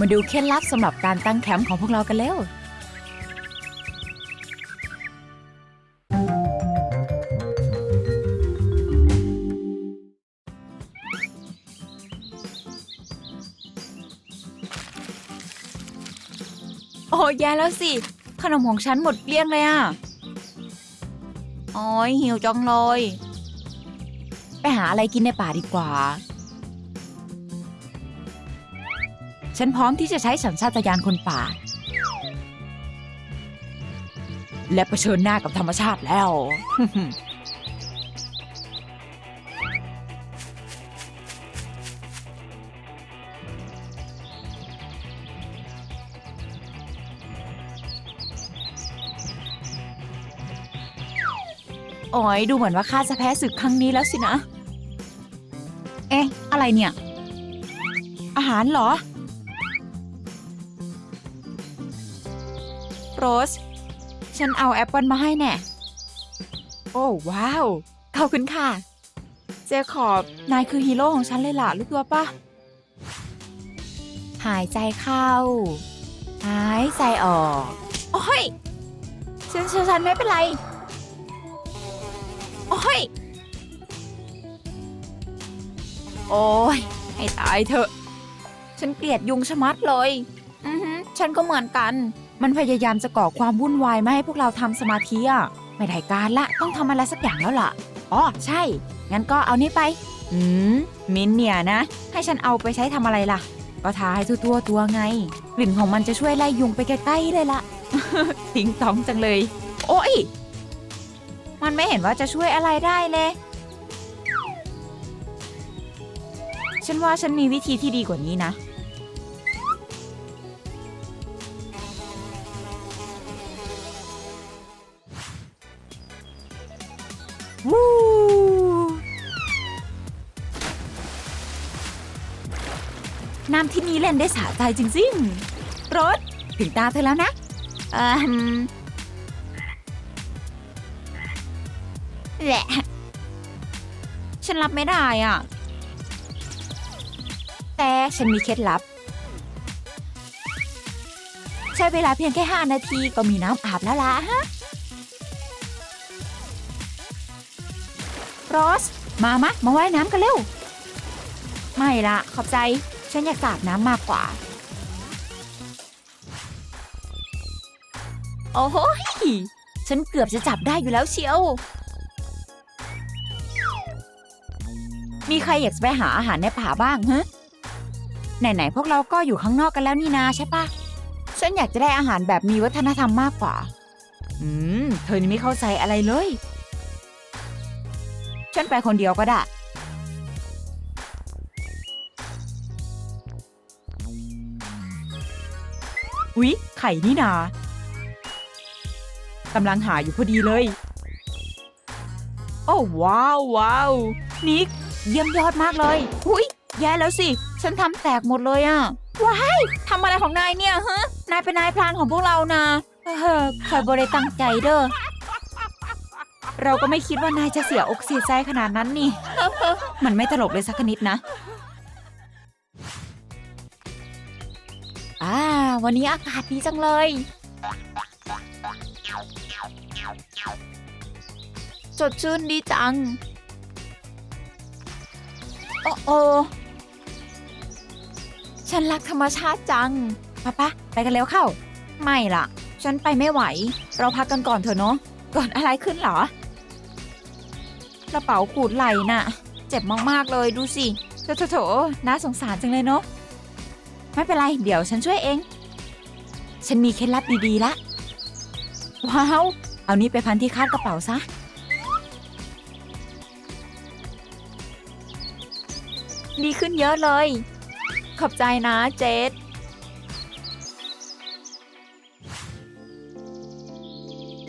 มาดูเคล็ดลับสำหรับการตั้งแคมป์ของพวกเรากันเร็ว โอ้แย่แล้วสิ ขนมของฉันหมดเกลี้ยงเลยอะโอ้ยหิวจังเลย ไปหาอะไรกินในป่าดีกว่า ฉันพร้อมที่จะใช้สัญชาตญาณคนป่า และะเผชิญหน้ากับธรรมชาติแล้ว โอ้ยดูเหมือนว่าข้าจะแพ้ศึกครั้งนี้แล้วสินะ เอ๊ะ อะไรเนี่ย อาหารเหรอ โรส ฉันเอาแอปเปิลมาให้แน่ โอ้ว้าว ขอบคุณค่ะ เจคอบ นายคือฮีโร่ของฉันเลยล่ะรู้ตัวปะหายใจเข้า หายใจออก โอ้ยฉันฉันฉันไม่เป็นไร โอ้ย โอ้ย ให้ตายเถอะ ฉันเกลียดยุงชะมัดเลย อือหือฉันก็เหมือนกัน มันพยายามจะก่อความวุ่นวายไม่ให้พวกเราทำสมาธิอะไม่ได้การละต้องทำอะไรสักอย่างแล้วล่ะอ๋อใช่ งั้นก็เอานี่ไป อืม มินเนี่ยนะ ให้ฉันเอาไปใช้ทำอะไรล่ะ ก็ทาให้ทั่วตัวไงกลิ่นของมันจะช่วยไล่ยุงไปใกล้ๆเลยล่ะ ทิ้งต้องจังเลย โอ้ย มันไม่เห็นว่าจะช่วยอะไรได้เลย ฉันว่าฉันมีวิธีที่ดีกว่านี้นะ น้ำที่นี่เล่นได้สะใจจริงๆรถถึงตาเธอแล้วนะเอ่มแหละ ฉันรับไม่ได้อะ แต่ฉันมีเคล็ดลับ ใช้เวลาเพียงแค่5นาทีก็มีน้ำอาบแล้วล่ะฮะโรสมามะ มาว่ายน้ำกันเร็ว ไม่ละขอบใจ ฉันอยากสาดน้ำมากกว่า โอ้โหฉันเกือบจะจับได้อยู่แล้วเชียว มีใครอยากไปหาอาหารในป่าบ้างฮะไหนๆพวกเราก็อยู่ข้างนอกกันแล้วนี่นาใช่ปะฉันอยากจะได้อาหารแบบมีวัฒนธรรมมากกว่า อืม เธอนี่ไม่เข้าใจอะไรเลย ฉันไปคนเดียวก็ได้ อุ๊ย ไข่นี่นากำลังหาอยู่พอดีเลย โอ้ว้าวว้าวนิก เยี่ยมยอดมากเลยอุ๊ย แย่แล้วสิ ฉันทำแตกหมดเลยอะว้ายทำอะไรของนายเนี่ยฮะนายเป็นนายพรานของพวกเรานะเออคอยบริตั้งใจเด้อเราก็ไม่คิดว่านายจะเสียอกเสียใจขนาดนั้นนี่ มันไม่ตลกเลยสักนิดนะ วันนี้อากาศดีจังเลย สดชื่นดีจัง โอ้โอฉันรักธรรมชาติจังปะปะไปกันแล้วเข้า ไม่ล่ะ ฉันไปไม่ไหว เราพักกันก่อนเถอะเนาะเกิดอะไรขึ้นเหรอกระเป๋าขูดไหล่น่ะ เจ็บมากๆเลยดูสิโถโถโถน่าสงสารจังเลยเนาะไม่เป็นไร เดี๋ยวฉันช่วยเอง ฉันมีเคล็ดลับดีๆละ ว้าว เอานี้ไปพันที่คาดกระเป๋าซะ ดีขึ้นเยอะเลย ขอบใจนะเจส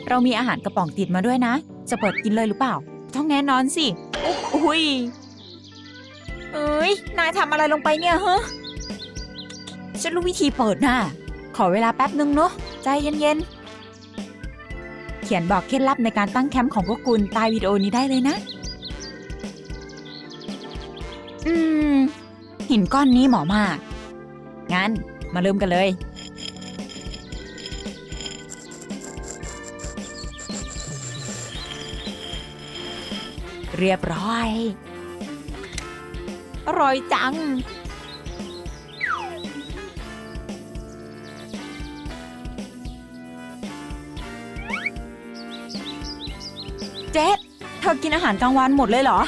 เรามีอาหารกระป๋องติดมาด้วยนะ จะเปิดกินเลยหรือเปล่า ต้องแน่นอนสิ อุ้ยเอ้ย นายทำอะไรลงไปเนี่ยฮะฉันรู้วิธีเปิดน่ะ ขอเวลาแป๊บนึงเนาะใจเย็นๆ เขียนบอกเคล็ดลับในการตั้งแคมป์ของพวกคุณใต้วิดีโอนี้ได้เลยนะ อืม หินก้อนนี้เหมาะมาก งั้น มาเริ่มกันเลย เรียบร้อย อร่อยจัง เจ๊เธอกินอาหารกลางวันหมดเลยเหรอ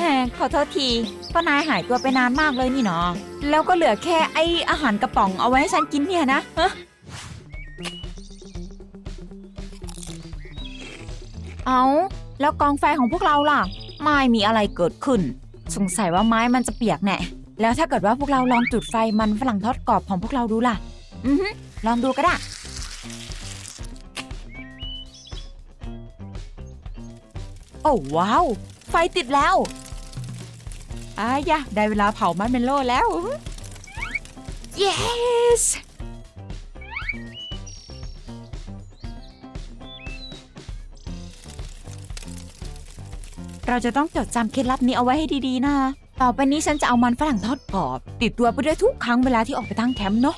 แหมขอโทษทีก็นายหายตัวไปนานมากเลยนี่เนาะแล้วก็เหลือแค่ไออาหารกระป๋องเอาไว้ให้ฉันกินเนี่ยนะเอาแล้วกองไฟของพวกเราล่ะ ไม่มีอะไรเกิดขึ้น สงสัยว่าไม้มันจะเปียกแน่แล้วถ้าเกิดว่าพวกเราลองจุดไฟมันฝรั่งทอดกรอบของพวกเราดูล่ะ อือลองดูก็ได้ อ้ว้าว ไฟติดแล้วอายะได้เวลาเผามันเมลโล่แล้ว yes เราจะต้องจดจำเคล็ดลับนี้เอาไว้ให้ดีๆนะ ต่อไปนี้ฉันจะเอามันฝรั่งทอดกรอบ ติดตัวไปด้วยทุกครั้งเวลาที่ออกไปตั้งแคมป์เนาะ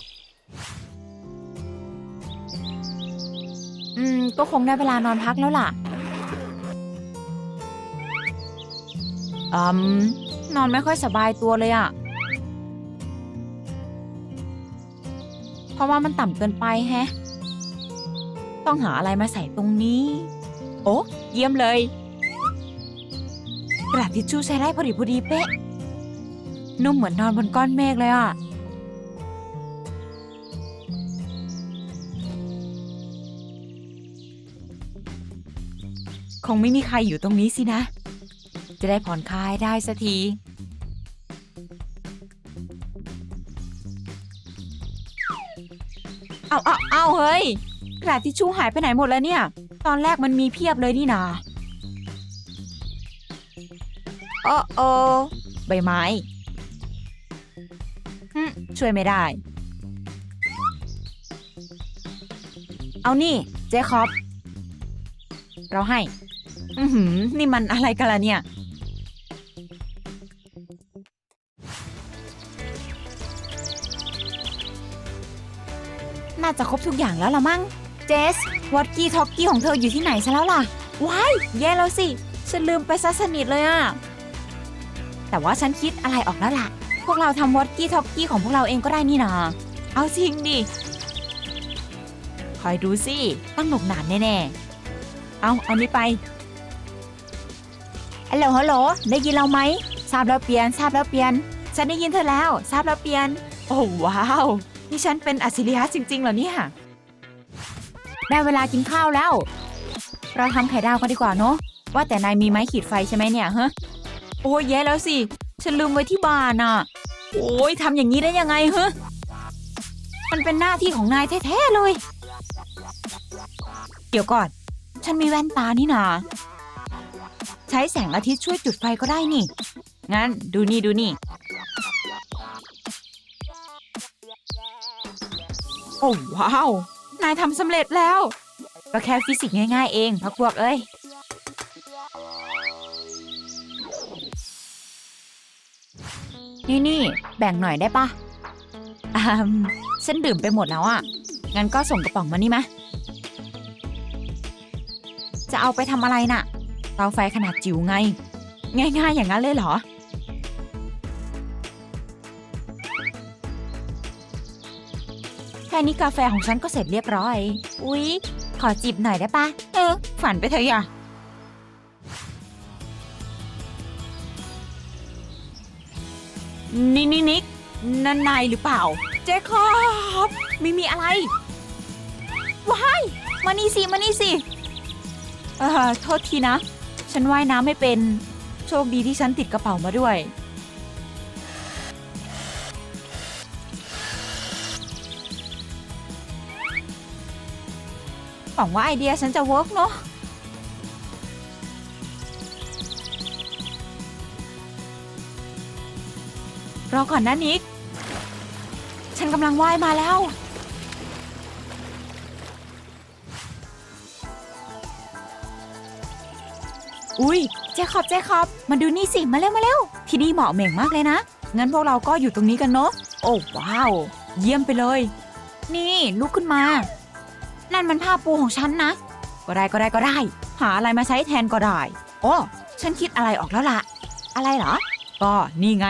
อืม ก็คงได้เวลานอนพักแล้วล่ะ อืม นอนไม่ค่อยสบายตัวเลยอะเพราะว่ามันต่ำเกินไปแฮะ ต้องหาอะไรมาใส่ตรงนี้ โอ้เยี่ยมเลย กระดาษทิชชู่ใช้ได้พอดีพอดีเป๊ะ นุ่มเหมือนนอนบนก้อนเมฆเลยอะคงไม่มีใครอยู่ตรงนี้สินะ จะได้ผ่อนคลายได้สักทีเอาเอาเอาเฮ้ย กระดาษทิชชู่หายไปไหนหมดแล้วเนี่ย ตอนแรกมันมีเพียบเลยนี่นาโอ้โอใบไม้ช่วยไม่ได้ เอานี่ เจคอบ เราให้ อือหือ นี่มันอะไรกันล่ะเนี่ย จะครบทุกอย่างแล้วละมั้ง เจส วอตกี้ท็อกกี้ของเธออยู่ที่ไหนซะแล้วล่ะ ว้าย แย่แล้วสิ ฉันลืมไปซะสนิทเลยอะแต่ว่าฉันคิดอะไรออกแล้วล่ะ พวกเราทำวอตกี้ท็อกกี้ของพวกเราเองก็ได้นี่นาเอาจริงดิ คอยดูสิ ตั้งหนุกหนานแน่ๆ เอาเอานี่ไปฮัลโหลฮัลโหล ได้ยินเราไหม ทราบแล้วเปลี่ยน ทราบแล้วเปลี่ยน ฉันได้ยินเธอแล้ว ทราบแล้วเปลี่ยน โอ้ว้าว นี่ฉันเป็นอัจฉริยะจริง ๆ เหรอเนี่ย ได้เวลากินข้าวแล้ว เราทำไข่ดาวกันดีกว่าเนาะ ว่าแต่นายมีไม้ขีดไฟใช่ไหมเนี่ยฮะ โอ้ยแย่แล้วสิ ฉันลืมไว้ที่บ้านอะ โอ้ยทำอย่างนี้ได้ยังไงฮะ มันเป็นหน้าที่ของนายแท้ๆเลย เดี๋ยวก่อน ฉันมีแว่นตานี่นาใช้แสงอาทิตย์ช่วยจุดไฟก็ได้นี่ งั้นดูนี่ดูนี่ โอ้ว้าว นายทำสำเร็จแล้ว ก็แค่ฟิสิกส์ง่ายๆเองพักพวกเอ้ย นี่นี่แบ่งหน่อยได้ปะอืมฉันดื่มไปหมดแล้วอะ่ะ งั้นก็ส่งกระป๋องมานี่มะ จะเอาไปทำอะไรน่ะ เตาไฟขนาดจิ๋วไง ง่ายๆอย่างนั้นเลยเหรอ นี้กาแฟของฉันก็เสร็จเรียบร้อย อุ๊ย ขอจิบหน่อยได้ปะ เออ ฝันไปเถอะอย่านี่นี่นิกนั่นนายหรือเปล่า เจคอบไม่มีอะไร ว้าย มานี่สิ มานี่สิ เออโทษทีนะ ฉันว่ายน้ำไม่เป็น โชคดีที่ฉันติดกระเป๋ามาด้วย หวังว่าไอเดียฉันจะเวิร์กเนาะรอก่อนนะนิก ฉันกำลังว่ายมาแล้ว อุ้ยเจคอบเจคอบ มาดูนี่สิ มาเร็วมาเร็ว ที่นี่เหมาะเหม่งมากเลยนะ งั้นพวกเราก็อยู่ตรงนี้กันเนาะ โอ้ว้าว เยี่ยมไปเลย นี่ลุกขึ้นมา นั่นมันผ้าปูของฉันนะ ก็ได้ก็ได้ก็ได้ หาอะไรมาใช้แทนก็ได้ โอ้ฉันคิดอะไรออกแล้วล่ะ อะไรเหรอ ก็นี่ไง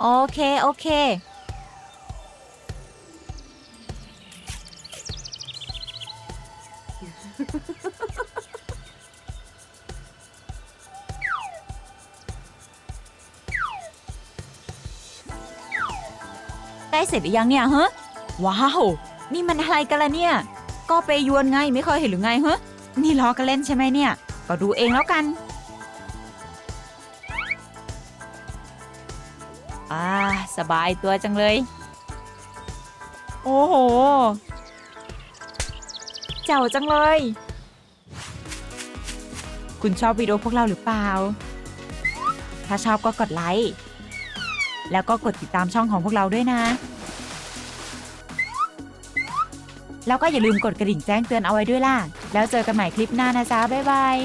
โอเคโอเคได้เสร็จหรือยังเนี่ยฮะว้าว นี่มันอะไรกันล่ะเนี่ย ก็ไปยวนไงไม่เคยเห็นหรือไงฮะนี่ล้อกันเล่นใช่ไหมเนี่ย ก็ดูเองแล้วกัน อ่า สบายตัวจังเลย โอ้โห เจ๋วจังเลย คุณชอบวิดีโอพวกเราหรือเปล่า ถ้าชอบก็กดไลค์ แล้วก็กดติดตามช่องของพวกเราด้วยนะ แล้วก็อย่าลืมกดกระดิ่งแจ้งเตือนเอาไว้ด้วยล่ะ แล้วเจอกันใหม่คลิปหน้านะจ๊ะบ๊ายบาย